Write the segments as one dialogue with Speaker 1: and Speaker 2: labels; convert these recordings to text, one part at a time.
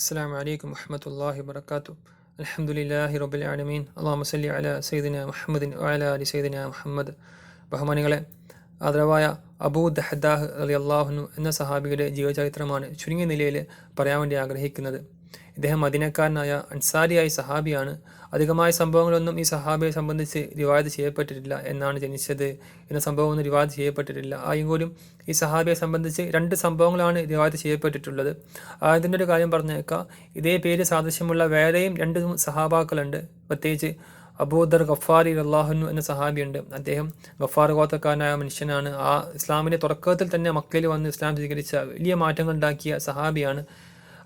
Speaker 1: അസ്സാം വലൈക്കും വഹമത്തല്ലാഹി വർക്കാത്തു അലഹമുല്ലാഹി റബുൽ ആലമീൻ. അള്ളാഹു സല്ലി അല സൈദിന മുഹമ്മദിൻ അല അലി സൈദിന മുഹമ്മദ്. ബഹുമാനികളെ ആദരവായ അബൂ ദഹദാഹ് അലി അള്ളാഹുനു എന്ന സഹാബിയുടെ ജീവചരിത്രമാണ് ചുരുങ്ങിയ നിലയിൽ പറയാൻ വേണ്ടി ആഗ്രഹിക്കുന്നത്. ഇദ്ദേഹം മദിനക്കാരനായ അൻസാരിയായ സഹാബിയാണ്. അധികമായ സംഭവങ്ങളൊന്നും ഈ സഹാബിയെ സംബന്ധിച്ച് റിവാദ് ചെയ്യപ്പെട്ടിട്ടില്ല എന്നാണ് ജനിച്ചത് എന്ന സംഭവമൊന്നും റിവാദ് ചെയ്യപ്പെട്ടിട്ടില്ല. ആയെങ്കിലും ഈ സഹാബിയെ സംബന്ധിച്ച് രണ്ട് സംഭവങ്ങളാണ് റിവാദ് ചെയ്യപ്പെട്ടിട്ടുള്ളത്. ആയതിന്റെ ഒരു കാര്യം പറഞ്ഞേക്കാം. ഇതേ പേര് സാദൃശ്യമുള്ള വേറെയും രണ്ട് സഹാബാക്കളുണ്ട്. പ്രത്യേകിച്ച് അബൂദർ ഗഫാരി അള്ളാഹുനു എന്ന സഹാബിയുണ്ട്. അദ്ദേഹം ഗഫാർ ഗോത്രക്കാരനായ മനുഷ്യനാണ്. ആ ഇസ്ലാമിന്റെ തുടക്കത്തിൽ തന്നെ മക്കയിൽ വന്ന് ഇസ്ലാം സ്വീകരിച്ച വലിയ മാറ്റങ്ങൾ ഉണ്ടാക്കിയ സഹാബിയാണ്.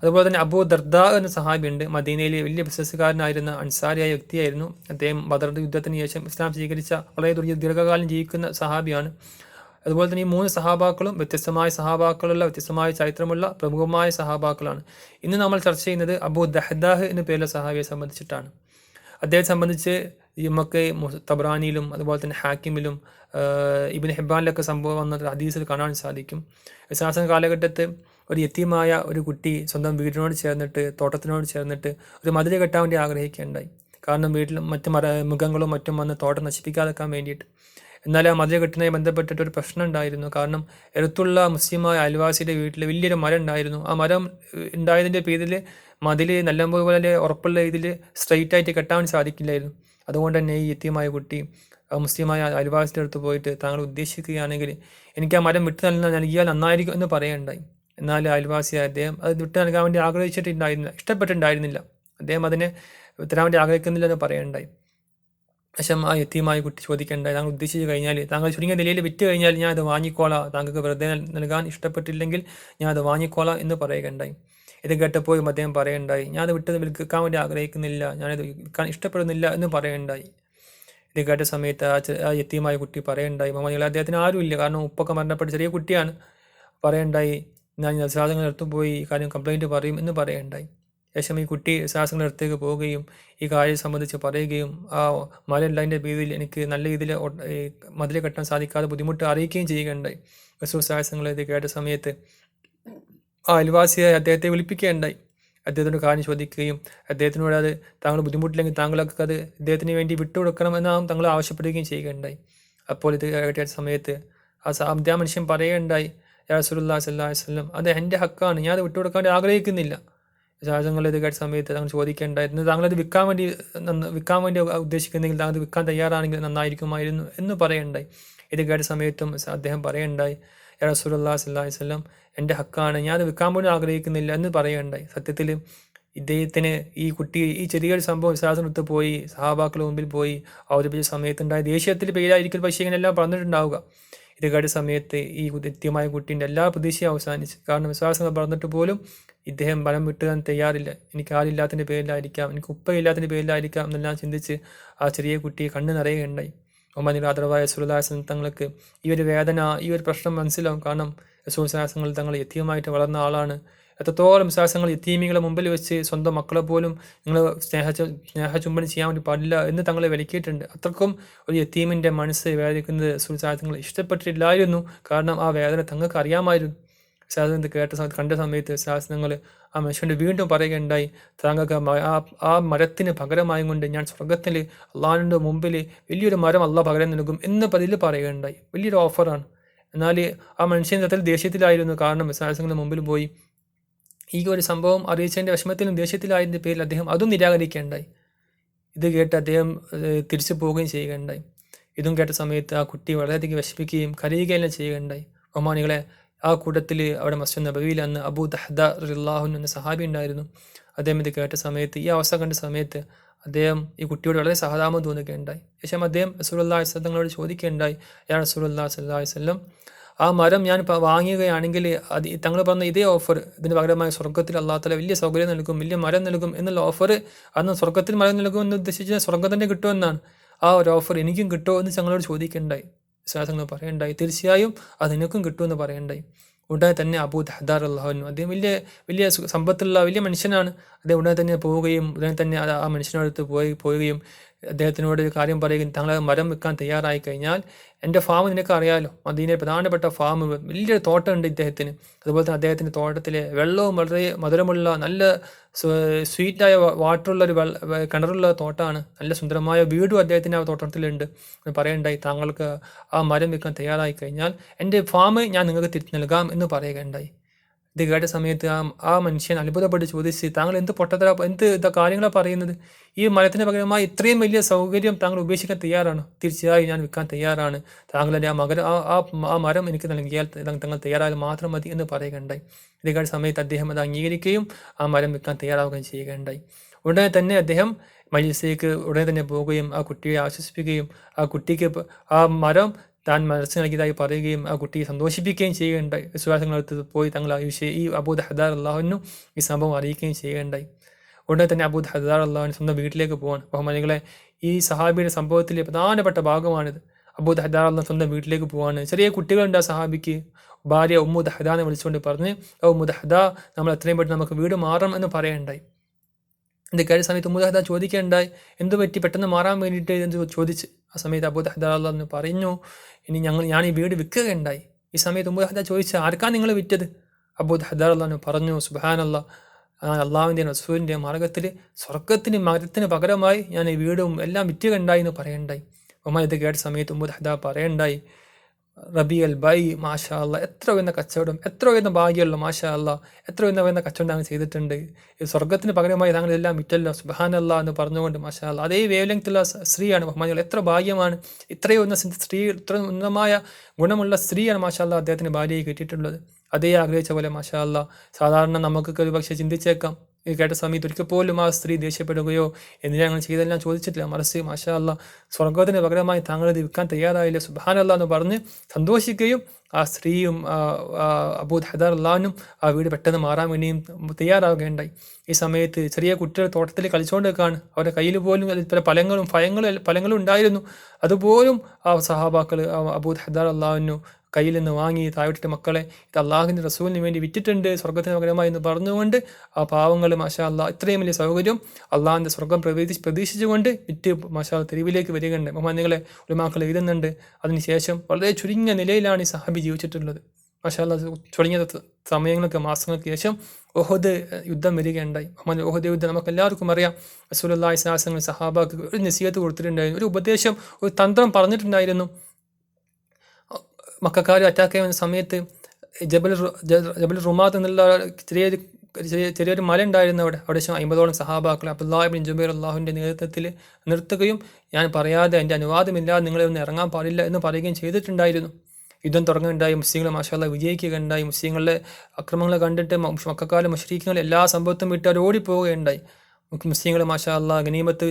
Speaker 1: അതുപോലെ തന്നെ അബൂ ദർദ എന്ന സഹാബിയുണ്ട് മദീനയിലെ വലിയ ബിസിനസ്സുകാരനായിരുന്ന അൻസാരിയായ വ്യക്തിയായിരുന്നു. അദ്ദേഹം ബദർ യുദ്ധത്തിന് ശേഷം ഇസ്ലാം സ്വീകരിച്ച വളരെ ദീർഘകാലം ജീവിക്കുന്ന സഹാബിയാണ്. അതുപോലെ തന്നെ ഈ മൂന്ന് സഹാബാക്കളും വ്യത്യസ്തമായ സഹാബാക്കളുള്ള വ്യത്യസ്തമായ ചരിത്രമുള്ള പ്രമുഖമായ സഹാബാക്കളാണ്. ഇന്ന് നമ്മൾ ചർച്ച ചെയ്യുന്നത് അബൂ ദഹദാഹ് എന്ന പേരുള്ള സഹാബിയെ സംബന്ധിച്ചിട്ടാണ്. അദ്ദേഹത്തെ സംബന്ധിച്ച് യുമക്കെ തബ്രാനിയിലും അതുപോലെ തന്നെ ഹാക്കിമിലും ഇബിൻ ഹിബാനിലൊക്കെ സംഭവം വന്ന ഹദീസിൽ കാണാൻ സാധിക്കും. ഇസ്ലാസം കാലഘട്ടത്ത് ഒരു യത്യമായ ഒരു കുട്ടി സ്വന്തം വീടിനോട് ചേർന്നിട്ട് തോട്ടത്തിനോട് ചേർന്നിട്ട് ഒരു മതിൽ കെട്ടാൻ വേണ്ടി ആഗ്രഹിക്കുകയുണ്ടായി. കാരണം വീട്ടിൽ മറ്റ് മര മൃഗങ്ങളും മറ്റും വന്ന് തോട്ടം നശിപ്പിക്കാതെക്കാൻ വേണ്ടിയിട്ട്. എന്നാൽ ആ മതിൽ കെട്ടുന്നതുമായി ബന്ധപ്പെട്ടിട്ട് ഒരു പ്രശ്നം ഉണ്ടായിരുന്നു. കാരണം എടുത്തുള്ള മുസ്ലിമായ അയൽവാസിയുടെ വീട്ടിൽ വലിയൊരു മരം ഉണ്ടായിരുന്നു. ആ മരം ഉണ്ടായതിന്റെ പേരിൽ മതിൽ നല്ലപോലെ ഉറപ്പുള്ള ഇതിൽ സ്ട്രെയിറ്റ് ആയിട്ട് കെട്ടാൻ സാധിക്കില്ലായിരുന്നു. അതുകൊണ്ട് തന്നെ ഈ എത്തിയമായ കുട്ടി മുസ്ലിമായ അയൽവാസിയുടെ അടുത്ത് പോയിട്ട് താങ്കൾ ഉദ്ദേശിക്കുകയാണെങ്കിൽ എനിക്ക് ആ മരം വിട്ടു നൽകാൻ നൽകിയാൽ നന്നായിരിക്കും എന്ന് പറയുകയുണ്ടായി. എന്നാൽ അയൽവാസിയായ അദ്ദേഹം അത് വിട്ടു നൽകാൻ വേണ്ടി ആഗ്രഹിച്ചിട്ടുണ്ടായിരുന്നില്ല ഇഷ്ടപ്പെട്ടിട്ടുണ്ടായിരുന്നില്ല. അദ്ദേഹം അതിനെ തരാൻ വേണ്ടി ആഗ്രഹിക്കുന്നില്ല എന്ന് പറയണ്ടായി പക്ഷേ ആ എത്തിയുമായി കുട്ടി ചോദിക്കേണ്ട താങ്കൾ ഉദ്ദേശിച്ചു കഴിഞ്ഞാൽ താങ്കൾ ചുരുങ്ങിയ നിലയിൽ വിറ്റ് കഴിഞ്ഞാൽ ഞാൻ അത് വാങ്ങിക്കോളാം. താങ്കൾക്ക് വെറുതെ നൽകാൻ ഇഷ്ടപ്പെട്ടില്ലെങ്കിൽ ഞാൻ അത് വാങ്ങിക്കോളാം എന്ന് പറയുകയുണ്ടായി. ഇത് കേട്ടപ്പോഴും അദ്ദേഹം പറയുണ്ടായി ഞാൻ അത് വിട്ടത് വിൽക്കാൻ വേണ്ടി ആഗ്രഹിക്കുന്നില്ല. ഞാനത് വിൽക്കാൻ ഇഷ്ടപ്പെടുന്നില്ല എന്ന് പറയുണ്ടായി ഇത് കേട്ട സമയത്ത് ആ ആ എത്തിയുമായ കുട്ടി പറയുണ്ടായി മമ്മ അദ്ദേഹത്തിന് ആരുമില്ല. കാരണം ഉപ്പൊക്കെ മരണപ്പെട്ട ചെറിയ കുട്ടിയാണ്. പറയണ്ടായി ഞാൻ സാധനങ്ങൾ എടുത്തു പോയി ഈ കാര്യം കംപ്ലൈന്റ് പറയും എന്ന് പറയണ്ടായി ശേഷം ഈ കുട്ടി അടുത്തേക്ക് പോവുകയും ഈ കാര്യം സംബന്ധിച്ച് പറയുകയും ആ മലയുള്ളതിന്റെ പേരിൽ എനിക്ക് നല്ല രീതിയിൽ മതിൽ കെട്ടാൻ സാധിക്കാതെ ബുദ്ധിമുട്ട് അറിയിക്കുകയും ചെയ്യുകയുണ്ടായി. റസൂൽ സാഹസങ്ങൾ ഇത് കേട്ട സമയത്ത് ആ അയൽവാസിയെ അദ്ദേഹത്തെ വിളിപ്പിക്കുകയുണ്ടായി. അദ്ദേഹത്തിനോട് കാര്യം ചോദിക്കുകയും അദ്ദേഹത്തിനോട് അത് താങ്കൾ ബുദ്ധിമുട്ടില്ലെങ്കിൽ താങ്കളൊക്കെ അത് അദ്ദേഹത്തിന് വേണ്ടി വിട്ടുകൊടുക്കണമെന്ന് താങ്കൾ ആവശ്യപ്പെടുകയും ചെയ്യുകയുണ്ടായി. അപ്പോൾ ഇത് കേട്ട സമയത്ത് ആ ആ മനുഷ്യൻ പറയുകയുണ്ടായി യാസുല്ലാ സല്ലാ വല്ലം അത് എന്റെ ഹക്കാണ്. ഞാൻ അത് വിട്ടുകൊടുക്കാൻ ആഗ്രഹിക്കുന്നില്ല. രാജങ്ങൾ ഇത് കേട്ട സമയത്ത് താങ്കൾ ചോദിക്കേണ്ടായിരുന്നു. താങ്കളത് വിൽക്കാൻ വേണ്ടി വിൽക്കാൻ വേണ്ടി ഉദ്ദേശിക്കുന്നെങ്കിൽ താങ്കൾ വിൽക്കാൻ തയ്യാറാണെങ്കിൽ നന്നായിരിക്കുമായിരുന്നു എന്ന് പറയണ്ടായി. ഇത് കേട്ട സമയത്തും അദ്ദേഹം പറയണ്ടായി റസൂലുല്ലാ സല്ലാഹി വല്ലം എന്റെ ഹക്കാണ്. ഞാൻ അത് വിൽക്കാൻ പോലും ആഗ്രഹിക്കുന്നില്ല എന്ന് പറയണ്ടായി. സത്യത്തിൽ ഇദ്ദേഹത്തിന് ഈ കുട്ടി ഈ ചെറിയൊരു സംഭവം വിശ്വാസത്തിനടുത്ത് പോയി. സഹാബാക്കളുടെ മുമ്പിൽ പോയി. അവതരിപ്പിച്ച സമയത്തുണ്ടായ ദേഷ്യത്തിൽ പേരായിരിക്കും പക്ഷേ ഇങ്ങനെല്ലാം പറഞ്ഞിട്ടുണ്ടാവുക. ഇത് കേട്ട സമയത്ത് ഈ നിത്യമായ കുട്ടീന്റെ എല്ലാ പ്രതീക്ഷയും അവസാനിച്ചു. കാരണം വിശ്വാസം പറഞ്ഞിട്ട് പോലും ഇദ്ദേഹം ബലം വിട്ടുകാൻ തയ്യാറില്ല. എനിക്ക് ആരില്ലാത്തതിന്റെ പേരിലായിരിക്കാം എനിക്ക് ഉപ്പയില്ലാത്തതിന്റെ പേരിലായിരിക്കാം എന്നെല്ലാം ചിന്തിച്ച് ആ ചെറിയ കുട്ടിയെ കണ്ണ് നിറയുകയുണ്ടായി. ഒമാനിൽ ആദരവായ സുലദാസൻ തങ്ങൾക്ക് ഈ ഒരു വേദന ഈ ഒരു പ്രശ്നം മനസ്സിലാവും. കാരണം റസൂൽ തങ്ങൾ യഥീയമായിട്ട് വളർന്ന ആളാണ്. എത്രത്തോളം വിശ്വാസങ്ങൾ യത്തീമികളെ മുമ്പിൽ വെച്ച് സ്വന്തം മക്കളെ പോലും നിങ്ങൾ സ്നേഹ സ്നേഹചുംബനം ചെയ്യാൻ വേണ്ടി പാടില്ല എന്ന് തങ്ങളെ വിലക്കിയിട്ടുണ്ട്. അത്രക്കും ഒരു യത്തീമിന്റെ മനസ്സ് വേദനിക്കുന്നത് റസൂൽ ഇഷ്ടപ്പെട്ടിട്ടില്ലായിരുന്നു. കാരണം ആ വേദന തങ്ങൾക്ക് അറിയാമായിരുന്നു. ശാസ്ത്രത്തിൽ കേട്ട സമയത്ത് കണ്ട സമയത്ത് വിശ്വാസങ്ങൾ ആ മനുഷ്യന്റെ വീണ്ടും പറയുകയുണ്ടായി താങ്കൾക്ക് ആ ആ മരത്തിന് പകരമായും കൊണ്ട് ഞാൻ സ്വർഗത്തിൽ അള്ളാഹിന്റെ മുമ്പിൽ വലിയൊരു മരം അല്ല പകരം നൽകും എന്ന് പതിൽ പറയുകയുണ്ടായി. വലിയൊരു ഓഫറാണ് എന്നാൽ ആ മനുഷ്യൻ തത്തിൽ ദേഷ്യത്തിലായിരുന്നു. കാരണം വിശ്വാസങ്ങളുടെ മുമ്പിൽ പോയി ഈ ഒരു സംഭവം അറിയിച്ചതിന്റെ വിഷമത്തിലും ദേഷ്യത്തിലായതിന്റെ പേരിൽ അദ്ദേഹം അതും നിരാകരിക്കുകയുണ്ടായി. ഇത് കേട്ട് അദ്ദേഹം തിരിച്ചു പോവുകയും ചെയ്യുകയുണ്ടായി. ഇതും കേട്ട സമയത്ത് ആ കുട്ടി വളരെയധികം വിഷമിക്കുകയും കരയുകയെല്ലാം ചെയ്യുകയുണ്ടായി. ഒമാനികളെ ആ കൂട്ടത്തിൽ അവിടെ മസ്ജിദ് നബവിയിൽ അന്ന് അബൂ ദഹദ റില്ലാഹുൻ എന്ന സഹാബി ഉണ്ടായിരുന്നു. അദ്ദേഹം ഇത് കേട്ട സമയത്ത് ഈ അവസ്ഥ കണ്ട സമയത്ത് അദ്ദേഹം ഈ കുട്ടിയോട് വളരെ സഹതാപം തോന്നുകയുണ്ടായി. ശേഷം അദ്ദേഹം റസൂലുല്ലാ സ്വലങ്ങളോട് ചോദിക്കുകയുണ്ടായി അയാൾ സല്ലാ വല്ലം ആ മരം ഞാൻ വാങ്ങുകയാണെങ്കിൽ അത് തങ്ങൾ പറഞ്ഞ ഇതേ ഓഫർ ഇതിന് പകരമായി സ്വർഗത്തിൽ അള്ളാഹത്തല വലിയ സൗകര്യം നൽകും വലിയ മരം നൽകും എന്നുള്ള ഓഫർ അന്ന് സ്വർഗത്തിൽ മരം നൽകും എന്ന് ഉദ്ദേശിച്ചാൽ സ്വർഗം തന്നെ കിട്ടുമെന്നാണ് ആ ഒരു ഓഫർ എനിക്കും കിട്ടുമോ എന്ന് ഞങ്ങളോട് ചോദിക്കേണ്ടായി. വിശ്വാസങ്ങൾ പറയണ്ടായി. തീർച്ചയായും അത് നിനക്കും കിട്ടുമെന്ന് പറയണ്ടായി. ഉടനെ തന്നെ അബൂ ദഹദാർ അള്ളാഹുനു അദ്ദേഹം വലിയ വലിയ സമ്പത്തുള്ള വലിയ മനുഷ്യനാണ്. അദ്ദേഹം ഉടനെ തന്നെ പോവുകയും ഉടനെ തന്നെ ആ മനുഷ്യനടുത്ത് പോയി പോവുകയും അദ്ദേഹത്തിനോട് ഒരു കാര്യം പറയുകയും താങ്കൾ മരം വെക്കാൻ തയ്യാറായി കഴിഞ്ഞാൽ എന്റെ ഫാം നിനക്ക് അറിയാലോ മദീനയിൽ പ്രധാനപ്പെട്ട ഫാം വലിയൊരു തോട്ടമുണ്ട് ഇദ്ദേഹത്തിന്. അതുപോലെ തന്നെ അദ്ദേഹത്തിന്റെ തോട്ടത്തിലെ വെള്ളവും വളരെ മധുരമുള്ള നല്ല സ്വീറ്റായ വാട്ടറുള്ള ഒരു കിണറുള്ള തോട്ടമാണ് നല്ല സുന്ദരമായ വീടും അദ്ദേഹത്തിന്റെ ആ തോട്ടത്തിലുണ്ട്. പറയണ്ടായി താങ്കൾക്ക് ആ മരം വെക്കാൻ തയ്യാറായി കഴിഞ്ഞാൽ എന്റെ ഫാം ഞാൻ നിങ്ങൾക്ക് തിരിച്ചു നൽകാം എന്ന് പറയുകയുണ്ടായി. ഇത് കേട്ട സമയത്ത് ആ ആ മനുഷ്യൻ അത്ഭുതപ്പെട്ട് ചോദിച്ച് താങ്കൾ എന്ത് പൊട്ടത്തര എന്ത് ഇതാ കാര്യങ്ങളാണ് പറയുന്നത്? ഈ മരത്തിന് പകരമായി ഇത്രയും വലിയ സൗകര്യം താങ്കൾ ഉപേക്ഷിക്കാൻ തയ്യാറാണ്. തീർച്ചയായും ഞാൻ വിൽക്കാൻ തയ്യാറാണ്. താങ്കളുടെ ആ മകൻ ആ ആ മരം എനിക്ക് നൽകിയാൽ തങ്ങൾ തയ്യാറായാൽ മാത്രം മതി എന്ന് പറയുകയുണ്ടായി. ഇത് കേട്ട സമയത്ത് അദ്ദേഹം അത് അംഗീകരിക്കുകയും ആ മരം വിൽക്കാൻ തയ്യാറാവുകയും ചെയ്യുകയുണ്ടായി. ഉടനെ തന്നെ അദ്ദേഹം മജിൽസിലേക്ക് ഉടനെ തന്നെ പോവുകയും ആ കുട്ടിയെ ആശ്വസിപ്പിക്കുകയും ആ കുട്ടിക്ക് ആ മരം താൻ മനസ്സ് നൽകിയതായി പറയുകയും ആ കുട്ടിയെ സന്തോഷിപ്പിക്കുകയും ചെയ്യുകയുണ്ടായി വിശ്വാസങ്ങളെടുത്ത് പോയി തങ്ങൾ ഈ വിഷയം ഈ അബൂദ് ഹദാർ അള്ളാഹുവിനും ഈ സംഭവം അറിയിക്കുകയും ചെയ്യുകയുണ്ടായി ഉടനെ തന്നെ അബൂദ് ഹദാർ അള്ളാഹുവിന് സ്വന്തം വീട്ടിലേക്ക് പോകാൻ ബഹുമാനികളെ ഈ സഹാബിയുടെ സംഭവത്തിലെ പ്രധാനപ്പെട്ട ഭാഗമാണിത്. അബൂദ് ഹദാർ അള്ളാഹ് സ്വന്തം വീട്ടിലേക്ക് പോവാണ്. ചെറിയ കുട്ടികളുണ്ട് ആ സഹാബിക്ക്. ഭാര്യ ഉമ്മുദ് ഹദാനെ വിളിച്ചുകൊണ്ട് പറഞ്ഞ് ഉമ്മുദ് ഹദ നമ്മൾ എത്രയും പെട്ടെന്ന് നമുക്ക് വീട് മാറണം എന്ന് പറയണ്ടായി. ഇത് കഴിഞ്ഞ സമയത്ത് ഉമ്മുദ് ഹദ ചോദിക്കേണ്ടായി എന്തു പറ്റി പെട്ടെന്ന് മാറാൻ വേണ്ടിയിട്ട്? എന്ന് ചോദിച്ച് ആ സമയത്ത് അബൂദ് അള്ളാഹ് പറഞ്ഞു ഇനി ഞങ്ങൾ ഞാൻ ഈ വീട് വിൽക്കുകയുണ്ടായി. ഈ സമയത്ത് ഉമ്മദ് ഹദ ചോദിച്ച ആർക്കാണ് നിങ്ങൾ വിറ്റത്? അബൂദ് ഹദാർ പറഞ്ഞു സുബാൻ അള്ളാഹ് അള്ളാഹുവിന്റെ റസൂലിന്റെ മാർഗത്തിൽ സ്വർഗത്തിന് മരത്തിന് പകരമായി ഞാൻ ഈ വീടും എല്ലാം വിറ്റുകയുണ്ടായി എന്ന് പറയണ്ടായി ഉമ്മ ഇത് കേട്ട സമയത്ത് ഉമ്മദ് ഹദ പറയണ്ടായി റബി അൽ ബൈ മാഷാ അല്ല എത്ര ഉയർന്ന കച്ചവടം എത്ര ഉയർന്ന ഭാഗ്യമുള്ള മാഷാ അല്ല എത്ര ഉയർന്ന ഉയർന്ന കച്ചവടം താങ്കൾ ചെയ്തിട്ടുണ്ട്. ഈ സ്വർഗത്തിന് പകരമായി താങ്കൾ എല്ലാം വിറ്റല്ലോ സുബാൻ അല്ല എന്ന് പറഞ്ഞുകൊണ്ട് മാഷാ അല്ല അതേ വേവലങ്ത്തുള്ള സ്ത്രീയാണ് ബഹുമാനികൾ എത്ര ഭാഗ്യമാണ്. ഇത്രയും ഉന്ന സ്ത്രീ ഇത്ര ഉന്നതമായ ഗുണമുള്ള സ്ത്രീയാണ് മാഷാ അല്ല അദ്ദേഹത്തിന് ഭാര്യയെ കിട്ടിയിട്ടുള്ളത്. അതേ ആഗ്രഹിച്ച പോലെ മാഷാ അല്ല സാധാരണ നമുക്കൊക്കെ ഒരു പക്ഷേ ചിന്തിച്ചേക്കാം ഇത് കേട്ട സമയത്ത് ഒരിക്കൽ പോലും ആ സ്ത്രീ ദേഷ്യപ്പെടുകയോ എന്തിനാ ഞങ്ങൾ ചെയ്തെല്ലാം ചോദിച്ചിട്ടില്ല. മറസ് മാഷാ അല്ല സ്വർഗത്തിന് പകരമായി താങ്കൾ ഇത് വിൽക്കാൻ തയ്യാറായില്ല. സുബാനല്ല എന്ന് പറഞ്ഞ് സന്തോഷിക്കുകയും ആ സ്ത്രീയും അബൂദ് ഹദാർ അള്ളഹാനും ആ വീട് പെട്ടെന്ന് മാറാൻ വേണ്ടിയും തയ്യാറാവുകയുണ്ടായി ഈ സമയത്ത് ചെറിയ കുട്ടികൾ തോട്ടത്തിൽ കളിച്ചുകൊണ്ടിരിക്കുകയാണ്. അവരുടെ കയ്യിൽ പോലും പല പലങ്ങളും ഫയങ്ങളും ഫലങ്ങളും ഉണ്ടായിരുന്നു. അതുപോലും ആ സഹാബാക്കൾ അബൂദ് ഹദാർ അള്ളാഹുനു കയ്യിൽ നിന്ന് വാങ്ങി താഴോട്ടിട്ട് മക്കളെ ഇത് അള്ളാഹുവിന്റെ റസൂലിന് വേണ്ടി വിറ്റിട്ടുണ്ട് സ്വർഗത്തിന് പകരമായി എന്ന് പറഞ്ഞുകൊണ്ട് ആ പാവങ്ങൾ മാഷാ അള്ളാഹ് ഇത്രയും വലിയ സൗകര്യം അള്ളാഹിന്റെ സ്വർഗം പ്രതീക്ഷ പ്രതീക്ഷിച്ചുകൊണ്ട് വിറ്റ് മാഷാ തെരുവിലേക്ക് വരികയുണ്ട്. ബഹുമാനികളെ ഒരു മക്കൾ എഴുതുന്നുണ്ട് അതിനുശേഷം വളരെ ചുരുങ്ങിയ നിലയിലാണ് ഈ സഹാബി ജീവിച്ചിട്ടുള്ളത്. മാഷാല്ല ചുരുങ്ങിയ സമയങ്ങൾക്ക് മാസങ്ങൾക്ക് ശേഷം ഓഹദ് യുദ്ധം വരികയുണ്ടായി. മുഹമ്മദ് ഓഹദ് യുദ്ധം നമുക്ക് എല്ലാവർക്കും അറിയാം. അസുലല്ലാ സാഹസങ്ങൾ സഹാബാക്ക് ഒരു നസീഹത്ത് കൊടുത്തിട്ടുണ്ടായിരുന്നു. ഒരു ഉപദേശം ഒരു തന്ത്രം പറഞ്ഞിട്ടുണ്ടായിരുന്നു. മക്കാർ അറ്റാക്ക് ചെയ്യുന്ന സമയത്ത് ജബൽ ജബൽ റുമാദ് എന്നുള്ള ചെറിയൊരു ചെറിയ ചെറിയൊരു മല ഉണ്ടായിരുന്നു അവിടെ. അവിടെ അമ്പതോളം സഹാബാക്കൾ അബ്ദുല്ലാഹിബിൻ ജുബൈർ അള്ളാഹുവിന്റെ നേതൃത്വത്തിൽ നിർത്തുകയും ഞാൻ പറയാതെ എന്റെ അനുവാദമില്ലാതെ നിങ്ങളെ ഒന്ന് ഇറങ്ങാൻ പാടില്ല എന്ന് പറയുകയും ചെയ്തിട്ടുണ്ടായിരുന്നു. യുദ്ധം തുടങ്ങുകയുണ്ടായി. മുസ്ലിങ്ങൾ മാഷാല്ല വിജയിക്കുകയുണ്ടായി. മുസ്ലിങ്ങളുടെ അക്രമങ്ങൾ കണ്ടിട്ട് മക്കാലും മുഷ്രീഖുകൾ എല്ലാ സംഭവത്തും വിട്ട് അവർ ഓടിപ്പോവുകയുണ്ടായി. മുസ്ലിങ്ങൾ മാഷാല്ല ഗനീമത്ത്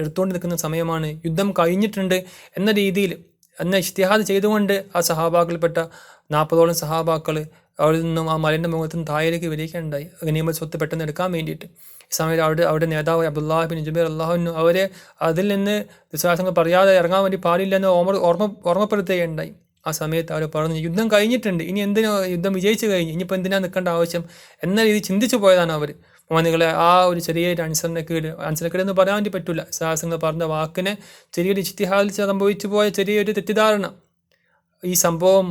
Speaker 1: എടുത്തുകൊണ്ട് നിൽക്കുന്ന സമയമാണ് യുദ്ധം കഴിഞ്ഞിട്ടുണ്ട് എന്ന രീതിയിൽ എന്നെ ഇഷ്തിഹാദ് ചെയ്തുകൊണ്ട് ആ സഹാബാക്കളിൽപ്പെട്ട നാൽപ്പതോളം സഹാബാക്കൾ അവിടെ നിന്നും ആ മലിന്റെ മുഖത്ത് താഴേക്ക് വരികയുണ്ടായി ഗനീമത്ത് സ്വത്ത് പെട്ടെന്ന് എടുക്കാൻ വേണ്ടിയിട്ട്. ഈ സമയത്ത് അവിടെ അവിടെ നേതാവ് അബ്ദുല്ലാഹിബിൻ ജുബൈർ അള്ളാഹുനും അവരെ അതിൽ നിന്ന് വിശ്വാസങ്ങൾ പറയാതെ ഇറങ്ങാൻ വേണ്ടി പാടില്ലെന്ന് ഓർമ്മ ഓർമ്മ ഓർമ്മപ്പെടുത്തുകയുണ്ടായി. ആ സമയത്ത് അവർ പറഞ്ഞു യുദ്ധം കഴിഞ്ഞിട്ടുണ്ട്. ഇനി എന്തിനാ യുദ്ധം വിജയിച്ചു കഴിഞ്ഞു? ഇനിയിപ്പോൾ എന്തിനാ നിൽക്കേണ്ട ആവശ്യം? എന്ന രീതി ചിന്തിച്ചു പോയതാണ് അവർ മോനികളെ ആ ഒരു ചെറിയൊരു അനുസരണക്കേട് അനുസരണക്കേട് എന്ന് പറയാൻ വേണ്ടി പറ്റില്ല സാഹസങ്ങൾ പറഞ്ഞ വാക്കിനെ ചെറിയൊരു ഇഷ്തിഹാദിൽ സംഭവിച്ചു പോയ ചെറിയൊരു തെറ്റിദ്ധാരണ. ഈ സംഭവം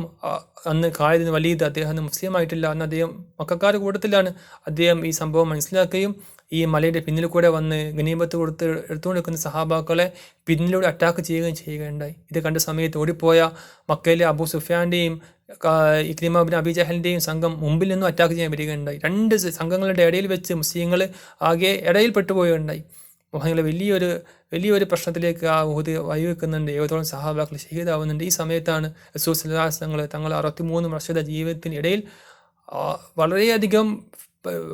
Speaker 1: അന്ന് കായതിന് വലിയത് അദ്ദേഹം മുസ്ലിം ആയിട്ടില്ല അന്ന് അദ്ദേഹം മക്കാരുടെ കൂട്ടത്തിലാണ് അദ്ദേഹം ഈ സംഭവം മനസ്സിലാക്കുകയും ഈ മലയുടെ പിന്നിൽ കൂടെ വന്ന് ഗനീമത്ത് കൊടുത്ത് എടുത്തുകൊണ്ടിരിക്കുന്ന സഹാബാക്കളെ പിന്നിലൂടെ അറ്റാക്ക് ചെയ്യുകയും ചെയ്യുകയുണ്ടായി. ഇത് കണ്ട സമയത്ത് ഓടിപ്പോയ മക്കയിലെ അബു സുഫിയാന്റെയും ഇക്രിമ ബിൻ അബി ജഹലിന്റെയും സംഘം മുമ്പിൽ നിന്നും അറ്റാക്ക് ചെയ്യാൻ വരികയുണ്ടായി. രണ്ട് സംഘങ്ങളുടെ ഇടയിൽ വെച്ച് മുസ്ലിങ്ങൾ ആകെ ഇടയിൽ പെട്ടുപോയുണ്ടായി. മുഹങ്ങൾ വലിയൊരു വലിയൊരു പ്രശ്നത്തിലേക്ക് ആ ഊതി വഴിവെക്കുന്നുണ്ട്. ഏതോളം സഹാബാക്കൾ ഷഹീദാവുന്നുണ്ട് ഈ സമയത്താണ് റസൂസ്ലാസങ്ങൾ തങ്ങൾ അറുപത്തിമൂന്ന് വർഷത്തെ ജീവിതത്തിനിടയിൽ വളരെയധികം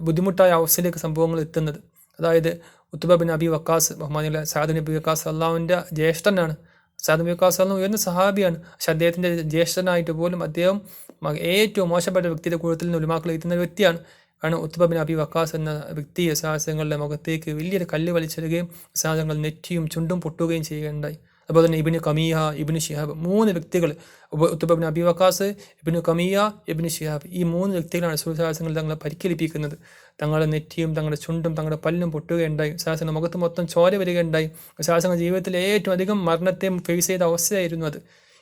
Speaker 1: ബുദ്ധിമുട്ടായ അവസ്ഥയിലേക്ക് സംഭവങ്ങൾ എത്തുന്നത്. അതായത് ഉത്തുബ ബിൻ അബി വക്കാസ് ബഹ്മാനിലെ സാദ് നബി വക്കാസ് അള്ളാഹുവിന്റെ ജ്യേഷ്ഠനാണ്. സാദ് അള്ളാഹു ഉയർന്ന സഹാബിയാണ്. പക്ഷെ അദ്ദേഹത്തിന്റെ ജ്യേഷ്ഠനായിട്ട് പോലും അദ്ദേഹം ഏറ്റവും മോശപ്പെട്ട വ്യക്തിയുടെ കൂട്ടത്തിൽ നിന്ന് ഉരുമാക്കൾ എത്തുന്ന വ്യക്തിയാണ്. കാരണം ഉത്തുബ ബിൻ അബി വക്കാസ് എന്ന വ്യക്തിയെ സാഹസങ്ങളുടെ മുഖത്തേക്ക് വലിയൊരു കല്ല് വലിച്ചെടുക്കുകയും സാധനങ്ങൾ നെറ്റിയും ചുണ്ടും പൊട്ടുകയും ചെയ്യുകയുണ്ടായി. അതുപോലെ തന്നെ ഇബിന് കമിയ ഇബിന് ഷിഹാബ് മൂന്ന് വ്യക്തികൾ ഉത്തബിൻ അബി വക്കാസ് ഇബിന് കമിയ ഇബിന് ഷിഹാബ് ഈ മൂന്ന് വ്യക്തികളാണ് സുൽസാഹസങ്ങൾ തങ്ങളെ പരിക്കേൽപ്പിക്കുന്നത് തങ്ങളുടെ നെറ്റിയും തങ്ങളുടെ ചുണ്ടും തങ്ങളുടെ പല്ലും പൊട്ടുകയുണ്ടായി. സാഹസങ്ങളുടെ മുഖത്ത് മൊത്തം ചോര വരികയുണ്ടായി. സാഹസങ്ങൾ ജീവിതത്തിൽ ഏറ്റവും അധികം മരണത്തെ ഫേസ് ചെയ്ത അവസ്ഥയായിരുന്നു അത്.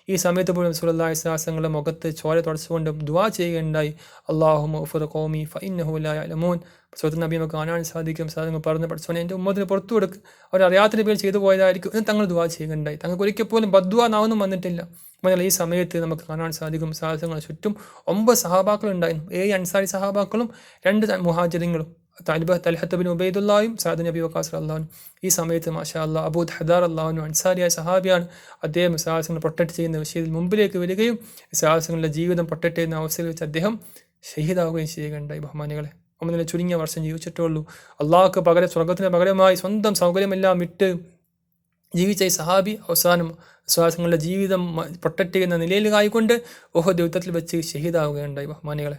Speaker 1: ഈ സമയത്ത് പോലും സുലല്ലാഹി സാഹസങ്ങളുടെ മുഖത്ത് ചോര തുടച്ചുകൊണ്ട് ദുവാ ചെയ്യുകയുണ്ടായി. അള്ളാഹു മുഫുർ കോമി ഫൈനഹുലമോൻ സ്വത്ത് നബി നമുക്ക് കാണാൻ സാധിക്കും സാധനങ്ങൾ പറഞ്ഞ പഠിച്ചോനെ എന്റെ ഉമ്മത്തിന് പുറത്തു കൊടുക്കുക അവരറിയാത്ത പേര് ചെയ്തു പോയതായിരിക്കും. എന്ന് തങ്ങൾ ദുവാ ചെയ്യുകയുണ്ടായി. തങ്ങൾക്ക് ഒരിക്കൽ പോലും ബദ്വാ നാവൊന്നും വന്നിട്ടില്ല. എന്നാൽ ഈ സമയത്ത് നമുക്ക് കാണാൻ സാധിക്കും സാഹസങ്ങൾ ചുറ്റും ഒമ്പത് സഹാബാക്കളുണ്ടായിരുന്നു. ഏഴ് അൻസാരി സഹാബാക്കളും രണ്ട് മുഹാചര്യങ്ങളും തൽബ തൽഹത്ത് ബിൻ ഉബൈദുല്ലായും സാദ് നബി വക്കാസ് അള്ളാഹുനും ഈ സമയത്ത് മാഷാ അള്ളാഹ് അബൂദ് ഹദാർ അള്ളാഹുനും അൻസാരിയായ സഹാബിയാണ് അദ്ദേഹം സാഹസങ്ങൾ പ്രൊട്ടക്ട് ചെയ്യുന്ന വിഷയത്തിൽ മുമ്പിലേക്ക് വരികയും സാഹസങ്ങളുടെ ജീവിതം പ്രൊട്ടക്ട് ചെയ്യുന്ന അവസ്ഥയിൽ വെച്ച് അദ്ദേഹം ഷഹീദാവുകയും ചെയ്യുകയുണ്ടായി ബഹുമാനികളെ. ഒന്നിനെ ചുരുങ്ങിയ വർഷം ജീവിച്ചിട്ടുള്ളൂ അള്ളാഹ്ക്ക് പകരം സ്വർഗത്തിന് പകരമായി സ്വന്തം സൗകര്യമെല്ലാം ഇട്ട് ജീവിച്ച ഈ സഹാബി അവസാനം വിശ്വാസങ്ങളുടെ ജീവിതം പ്രൊട്ടക്റ്റ് ചെയ്യുന്ന നിലയിലായിക്കൊണ്ട് ഓഹോ ദൈവത്തിൽ വെച്ച് ഷഹീദാവുകയുണ്ടായി. ബഹുമാനികളെ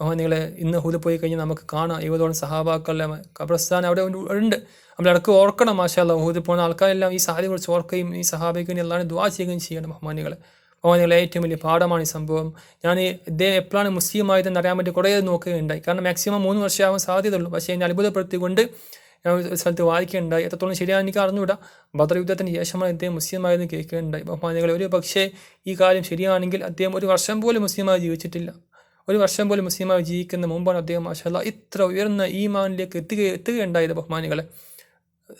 Speaker 1: ബഹുമാനികളെ ഇന്ന് ഹൂത് പോയി കഴിഞ്ഞാൽ നമുക്ക് കാണാം. ഇരുപതോളം സഹാബാക്കളുടെ കബ്രസ്ഥാനം അവിടെ ഉണ്ട് നമ്മൾ ഇടയ്ക്ക് ഓർക്കണം മാഷാല്ല ഹൂത് പോകുന്ന ആൾക്കാരെല്ലാം ഈ സഹാബിയെ കുറിച്ച് ഓർക്കുകയും ഈ സഹാബിക്ക് എല്ലാവരും ദ്വാ ചെയ്യുകയും ചെയ്യണം ബഹുമാനികളെ. ബഹുമാനികളെ ഏറ്റവും വലിയ പാഠമാണ് ഈ സംഭവം. ഞാൻ ഇദ്ദേഹം എപ്പോഴാണ് മുസ്ലിം ആയതെന്ന് അറിയാൻ വേണ്ടി കുറേ നോക്കുകയുണ്ടായി. കാരണം മാക്സിമം മൂന്ന് വർഷമാവാൻ സാധ്യതയുള്ളൂ. പക്ഷേ എന്നെ അത്ഭുതപ്പെടുത്തിക്കൊണ്ട് ഞാൻ സ്ഥലത്ത് വായിക്കുകയുണ്ടായി. എത്രത്തോളം ശരിയാണ് എനിക്ക് അറിഞ്ഞുകൂടാ. ബദർ യുദ്ധത്തിന് ശേഷമാണ് അദ്ദേഹം മുസ്ലിമായെന്ന് കേൾക്കുകയുണ്ടായി. ബഹുമാനികൾ ഒരു പക്ഷേ ഈ കാര്യം ശരിയാണെങ്കിൽ അദ്ദേഹം ഒരു വർഷം പോലും മുസ്ലിമായി ജീവിച്ചിട്ടില്ല. ഒരു വർഷം പോലും മുസ്ലിമായി ജീവിക്കുന്ന മുമ്പാണ് അദ്ദേഹം മാഷല്ല ഇത്ര ഉയർന്ന ഈമാനിലേക്ക് എത്തുക എത്തുകയുണ്ടായത് ബഹുമാനികളെ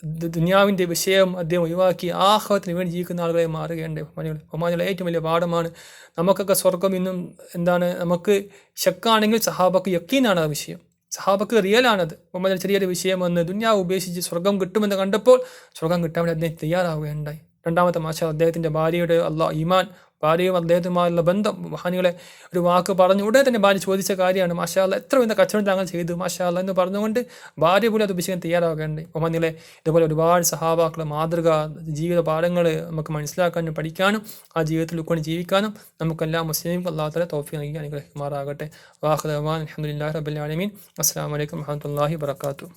Speaker 1: ദുനിയാവിന്റെ വിഷയം അദ്ദേഹം ഒഴിവാക്കി ആഹ്വത്തിന് വേണ്ടി ജീവിക്കുന്ന ആളുകളെ മാറുകയുണ്ട്. ബഹുമാനികൾ ഒമാനുള്ള ഏറ്റവും വലിയ പാഠമാണ് നമുക്കൊക്കെ സ്വർഗം ഇന്നും എന്താണ് നമുക്ക് ശക്കാണെങ്കിൽ സഹാബക്ക് യക്കീനാണ് ആ വിഷയം. സഹാബക്ക് റിയലാണത്. ഒമാനുള്ള ചെറിയൊരു വിഷയം വന്ന് ദുനിയാവ് ഉപേക്ഷിച്ച് സ്വർഗം കിട്ടുമെന്ന് കണ്ടപ്പോൾ സ്വർഗം കിട്ടാൻ വേണ്ടി അദ്ദേഹം തയ്യാറാവുകയുണ്ടായി. രണ്ടാമത്തെ മാഷ അദ്ദേഹത്തിന്റെ ഭാര്യയുടെ അള്ളാഹ് ഈമാൻ ഭാര്യയും അദ്ദേഹത്തുമായുള്ള ബന്ധം. മഹാനികളെ ഒരു വാക്ക് പറഞ്ഞു ഉടനെ തന്നെ ഭാര്യ ചോദിച്ച കാര്യമാണ് മാഷാല്ല എത്ര വലിയ കച്ചവടം താങ്കൾ ചെയ്തു മാഷാല്ല എന്ന് പറഞ്ഞുകൊണ്ട് ഭാര്യ പോലും അത് ഉപയോഗിക്കാൻ തയ്യാറാകേണ്ടത് മഹാനികളെ ഇതുപോലെ ഒരുപാട് സഹാബാക്കളെ മാതൃക ജീവിത പാഠങ്ങൾ നമുക്ക് മനസ്സിലാക്കാനും പഠിക്കാനും ആ ജീവിതത്തിൽ ഉൾക്കൊണ്ട് ജീവിക്കാനും നമുക്കെല്ലാം മുസ്ലിം അള്ളാഹത്തല തോഫി നൽകി അനുഗ്രഹിക്കുമാറാകട്ടെ. വാഹുദാൻ അലഹമുല്ലാ റബുലാലമീൻ അസ്സാം വലൈക്കും വാഹമത്തല്ലാഹി വർക്കാത്തു